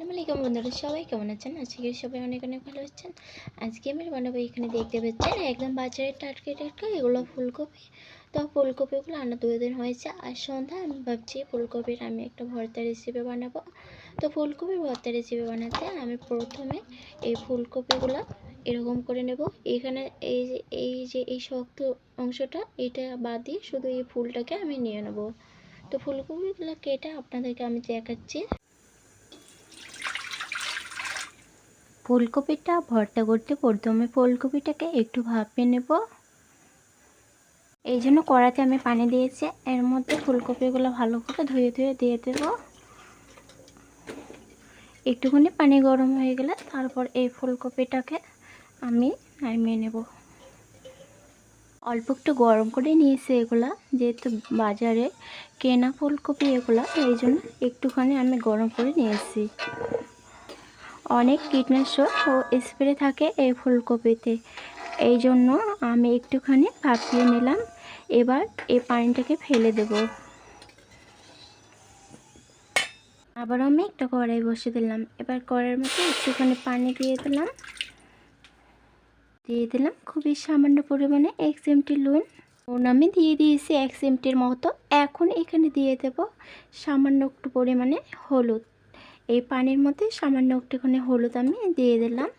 আসসালামু আলাইকুম বন্ধুরা, সবাই কেমন আছেন? আজকে সবাই অনেক অনেক ভালো আছেন। আজকে আমি বানাবো এখানে দেখতে পাচ্ছেন একদম বাজারে টাটকা টাটকা এগুলো ফুলকপি। তো ফুলকপিগুলো আনা দিন হয়েছে, আর সন্ধ্যা আমি ভাবছি ফুলকপির আমি একটা ভর্তা রেসিপি বানাবো। তো ফুলকপির ভর্তা রেসিপি বানাতে আমি প্রথমে এই ফুলকপিগুলো এরকম করে নেব। এখানে এই যে এই যে, এই শক্ত অংশটা, এটা বাদ দিয়ে শুধু এই ফুলটাকে আমি নিয়ে নেব। তো ফুলকপিগুলো কেটে আপনাদেরকে আমি দেখাচ্ছি। ফুলকপিটা ভর্তা করতে প্রথমে ফুলকপিটাকে একটু ভাপিয়ে নেব। এই জন্য কড়াতে আমি পানি দিয়েছি। এর মধ্যে ফুলকপিগুলো ভালো করে ধুয়ে ধুয়ে দিয়ে দেব। একটুখানি পানি গরম হয়ে গেলে তারপর এই ফুলকপিটাকে আমি নামিয়ে নেব। অল্প একটু গরম করে নিয়েছি এগুলা, যেহেতু বাজারে কেনা ফুলকপি এগুলা, এই জন্য একটুখানি আমি গরম করে নিয়েছি। অনেক কীটনাশক ও স্প্রে থাকে এই ফুলকপিতে। এই জন্য আমি একটুখানি ভাপিয়ে নিলাম। এবার এই পানিটাকে ফেলে দেব। আবার আমি একটা কড়াই বসে দিলাম। এবার কড়াইয়ের মধ্যে একটুখানি পানি দিয়ে দিলাম। দিয়ে দিলাম খুবই সামান্য পরিমাণে এক চিমটি নুন নুন আমি দিয়ে দিয়েছি এক চিমটির মতো। এখন এখানে দিয়ে দেব সামান্য একটু পরিমাণে হলুদ। এই পানির মধ্যে সামান্য একটুখানি হলুদ আমি দিয়ে দিলাম।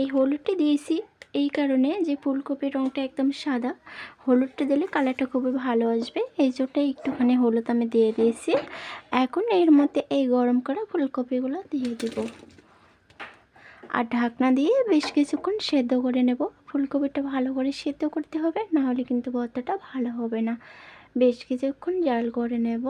এই হলুদটি দিয়েছি, এই কারণে যে ফুলকপির রঙটা একদম সাদা, হলুদটা দিলে কালারটা খুবই ভালো আসবে। এই জন্য একটুখানি হলুদ আমি দিয়ে দিয়েছি। এখন এর মধ্যে এই গরম করা ফুলকপিগুলো দিয়ে দেব। আর ঢাকনা দিয়ে বেশ কিছুক্ষণ সেদ্ধ করে নেব। ফুলকপিটা ভালো করে সেদ্ধ করতে হবে নাহলে কিন্তু ভর্তাটা ভালো হবে না। বেশ কিছুক্ষণ জাল করে নেব।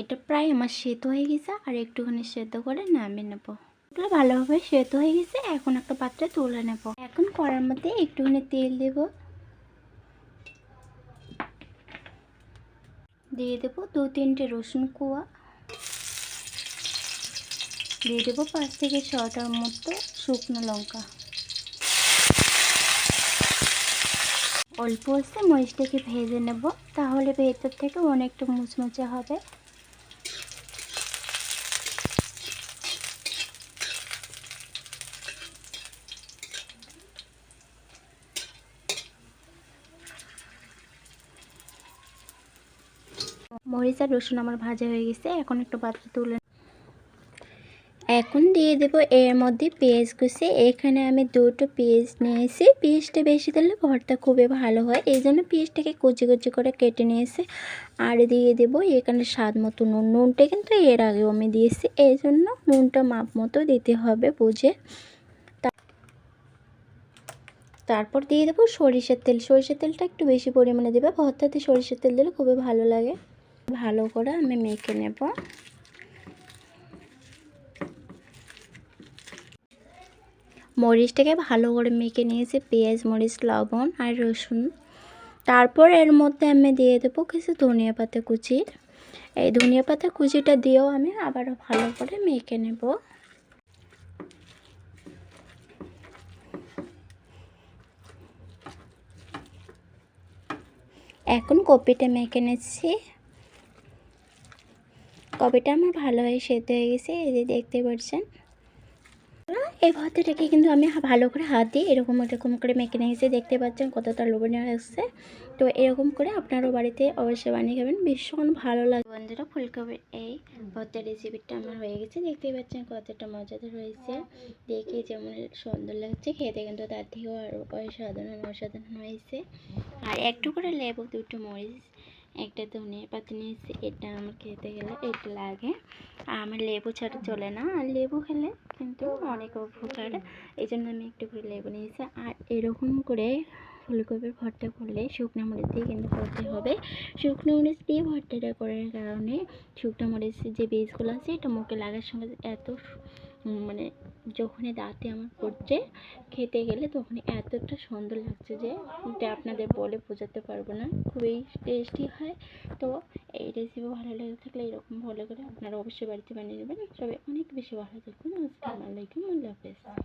এটা প্রায় আমার সেদ্ধ হয়ে গেছে, আর একটুখানি সেদ্ধ করে নামিয়ে নেব। এগুলো ভালোভাবে সেদ্ধ হয়ে গেছে, এখন একটা পাত্রে তুলে নেব। এখন কড়ার মধ্যে একটুখানি তেল দেব। দিয়ে দেবো দু তিনটে রসুন কুয়া। দিয়ে দেবো পাঁচ থেকে ছটার মতো শুকনো লঙ্কা। অল্প আসতে মরিচটাকে ভেজে নেব, তাহলে ভেতর থেকে অনেকটা মুচমুচে হবে। মরিচ আর রসুন আমার ভাজা হয়ে গেছে, এখন একটু পাত্রে তুলে এখন দিয়ে দেব এর মধ্যে পেঁয়াজ কুচি। এখানে আমি দুটো পেঁয়াজ নিয়েছি। পেঁয়াজটা বেশি দিলে ভর্তা খুবই ভালো হয়। এই জন্য পেঁয়াজটাকে কুচি কুচি করে কেটে নিয়েছি। আর দিয়ে দেব এখানে স্বাদ মতো নুন। নুনটা কিন্তু এর আগেও আমি দিয়েছি। এই জন্য নুনটা মাপ মতো দিতে হবে বুঝে। তারপর দিয়ে দেবো সরিষার তেল। সরিষার তেলটা একটু বেশি পরিমাণে দেবে। ভর্তাতে সরিষার তেল দিলে খুবই ভালো লাগে। ভালো করে আমি মেখে নেব। মরিচটাকে ভালো করে মেখে নিয়েছি, পেঁয়াজ, মরিচ, লবণ আর রসুন। তারপর এর মধ্যে আমি দিয়ে দেবো কিছু ধনিয়া পাতা কুচি। এই ধনিয়া পাতা কুচিটা দিয়েও আমি আবারও ভালো করে মেখে নেব। এখন কপিটা মেখে নিচ্ছি। কপিটা আমার ভালো হয়ে সেদ্ধ হয়ে গেছে, এই যে দেখতে পাচ্ছেন। এই ভর্তাটাকে কিন্তু আমি ভালো করে হাত দিয়ে এরকম এরকম করে মেখে নিয়েছি, দেখতে পাচ্ছেন কতটা লোভনীয় লাগছে তো এরকম করে আপনারও বাড়িতে অবশ্যই বানিয়ে খাবেন, ভীষণ ভালো লাগে। বন্ধুরা, ফুলকপির এই ভর্তার রেসিপিটা আমার হয়ে গেছে, দেখতেই পাচ্ছেন কতটা মজাদার হয়েছে। দেখে যেমন সুন্দর লাগছে, খেতে কিন্তু তার থেকেও আরও অসাধারণ অসাধারণ হয়েছে। আর একটু করে লেবু, দুটো মরিচ একটা ধনে পাতা নিয়েছি, এটা আমার খেতে গেলে এটা লাগে। আর আমার লেবু ছাড়া চলে না, আর লেবু খেলে কিন্তু অনেক উপকার। এই জন্য আমি একটু করে লেবু নিয়েছি, আর এরকম করে ফুলকপির ভর্তা করলে শুকনো মরিচ দিয়ে কিন্তু করতে হবে। শুকনো মরিচ দিয়ে ভর্তাটা করার কারণে শুকনো মরিচের যে বীজগুলো আছে, এটা মুখে লাগার সঙ্গে এত মানে যখনই দাঁতে আমার পড়ছে, খেতে গেলে তখন এতটা সুন্দর লাগছে যে এটা আপনাদের বলে বোঝাতে পারব না। খুবই টেস্টি হয়। তো এই রেসিপি ভালো লেগে থাকলে এরকম ভালো করে আপনারা অবশ্যই বাড়িতে বানিয়ে নেবেন। সবাই অনেক বেশি ভালো থাকুন আসসালামু আলাইকুম। আল্লাহ হাফেজ।